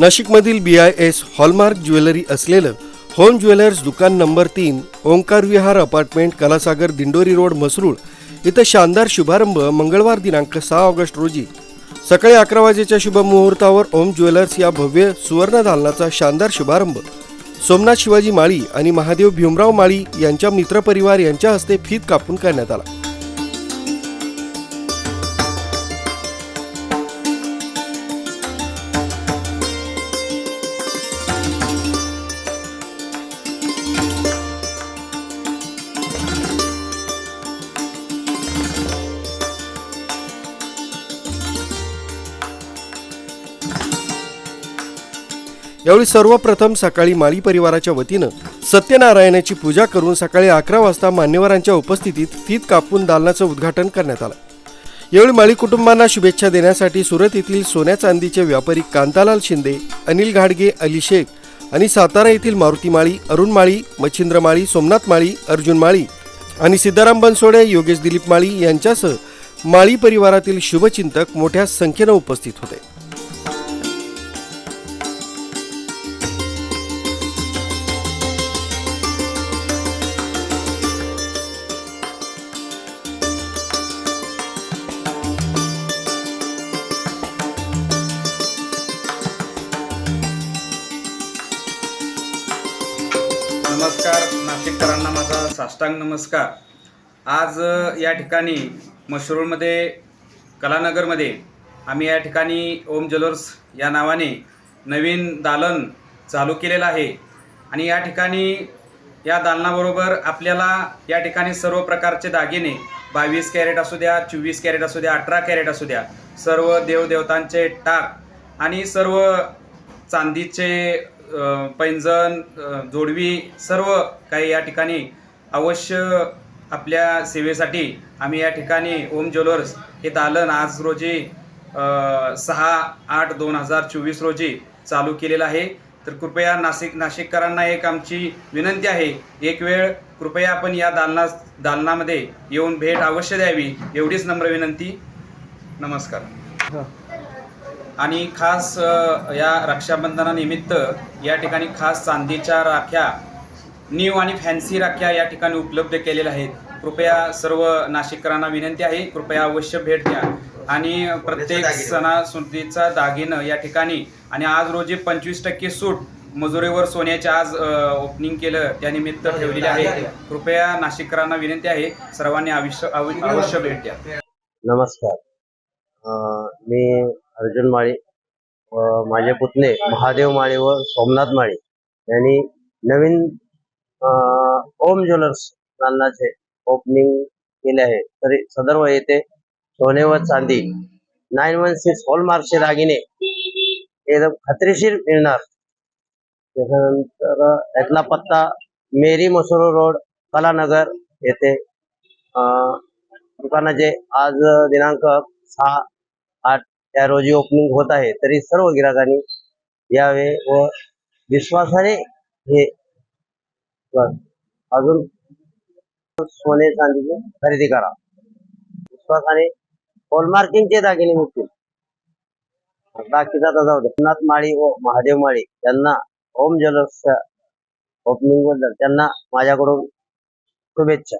नाशिकमधील B I S hallmark jewellery असलेलं home jewellers दुकान नंबर तीन ओंकार विहार अपार्टमेंट कलासागर दिंडोरी रोड मसरूळ इथं शानदार शुभारंभ मंगळवार दिनांक सहा ऑगस्ट रोजी. सकाळी अकरा वाजेच्या शुभ मुहूर्तावर ओम ज्वेलर्स या भव्य सुवर्ण दालनाचा शानदार शुभारंभ. सोमनाथ शिवाजी माळी आणि महादेव भीमराव माळी यांच्या मित्रपरिवार यांच्या हस्ते फीत कापून करण्यात आला. यावेळी सर्वप्रथम सकाळी माळी परिवाराच्या वतीनं सत्यनारायणाची पूजा करून सकाळी अकरा वाजता मान्यवरांच्या उपस्थितीत फीत कापून दालनाचं उद्घाटन करण्यात आलं. यावेळी माळी कुटुंबांना शुभेच्छा देण्यासाठी सुरत येथील सोन्या चांदीचे व्यापारी कांतालाल शिंदे अनिल घाडगे अली शेख आणि सातारा येथील मारुती माळी अरुण माळी मच्छिंद्र माळी सोमनाथ माळी अर्जुन माळी आणि सिद्धाराम बनसोडे योगेश दिलीप माळी यांच्यासह माळी परिवारातील शुभचिंतक मोठ्या संख्येनं उपस्थित होते. नमस्कार नाशिककरांना माझा साष्टांग नमस्कार. आज या ठिकाणी मशरूळमध्ये कलानगरमध्ये आम्ही या ठिकाणी ओम ज्वेलर्स या नावाने नवीन दालन चालू केलेलं आहे. आणि या ठिकाणी या दालनाबरोबर आपल्याला या ठिकाणी सर्व प्रकारचे दागिने बावीस कॅरेट असू द्या चोवीस कॅरेट असू द्या अठरा कॅरेट असू द्या सर्व देवदेवतांचे टाक आणि सर्व चांदीचे पैंजण जोडवी सर्व काही या ठिकाणी अवश्य आपल्या सेवेसाठी आम्ही या ठिकाणी ओम ज्वेलर्स हे दालन आज रोजी सहा आठ दोन हजार चोवीस रोजी चालू केलेलं आहे. तर कृपया नाशिक नाशिककरांना एक आमची विनंती आहे. एक वेळ कृपया आपण या दालना दालनामध्ये येऊन भेट अवश्य द्यावी एवढीच नम्र विनंती. नमस्कार. आणि खास या रक्षाबंधनानिमित्त या ठिकाणी खास चांदीच्या राख्या न्यू आणि फॅन्सी राख्या या ठिकाणी उपलब्ध केलेल्या आहेत. कृपया सर्व नाशिककरांना विनंती आहे कृपया अवश्य भेट द्या. आणि प्रत्येक सणासुदीचा दागिनं या ठिकाणी. आणि आज रोजी पंचवीस टक्के सूट मजुरीवर सोन्याचे आज ओपनिंग केलं त्यानिमित्त ठेवलेले आहे कृपया नाशिककरांना विनंती आहे सर्वांनी आयुष्य अव- अवश्य भेट द्या. नमस्कार. मी अर्जुन माळी व माझे पुतणे महादेव माळी व सोमनाथ माळी यांनी नवीन ओम ज्वेलर्स दालनाचे ओपनिंग केले आहे. तरी सदर्व येथे सोने व चांदी नाईन वन सिक्स हॉलमार्कचे दागिने एकदम खात्रीशीर मिळणार. त्याच्यानंतर यातला पत्ता मेरी मसुरो रोड कलानगर येथे दुकानाचे आज दिनांक सहा आठ या रोजी ओपनिंग होत आहे, तरी सर्व गिराकांनी यावे व विश्वासाने हे अजून सोने चांदीचे खरेदी करा. विश्वासाने हॉलमार्किंगचे दागिने मिळतील बाकीचा जाऊ दे. नाथ माळी व महादेव माळी यांना ओम ज्वेलर्सच्या ओपनिंग माझ्याकडून शुभेच्छा.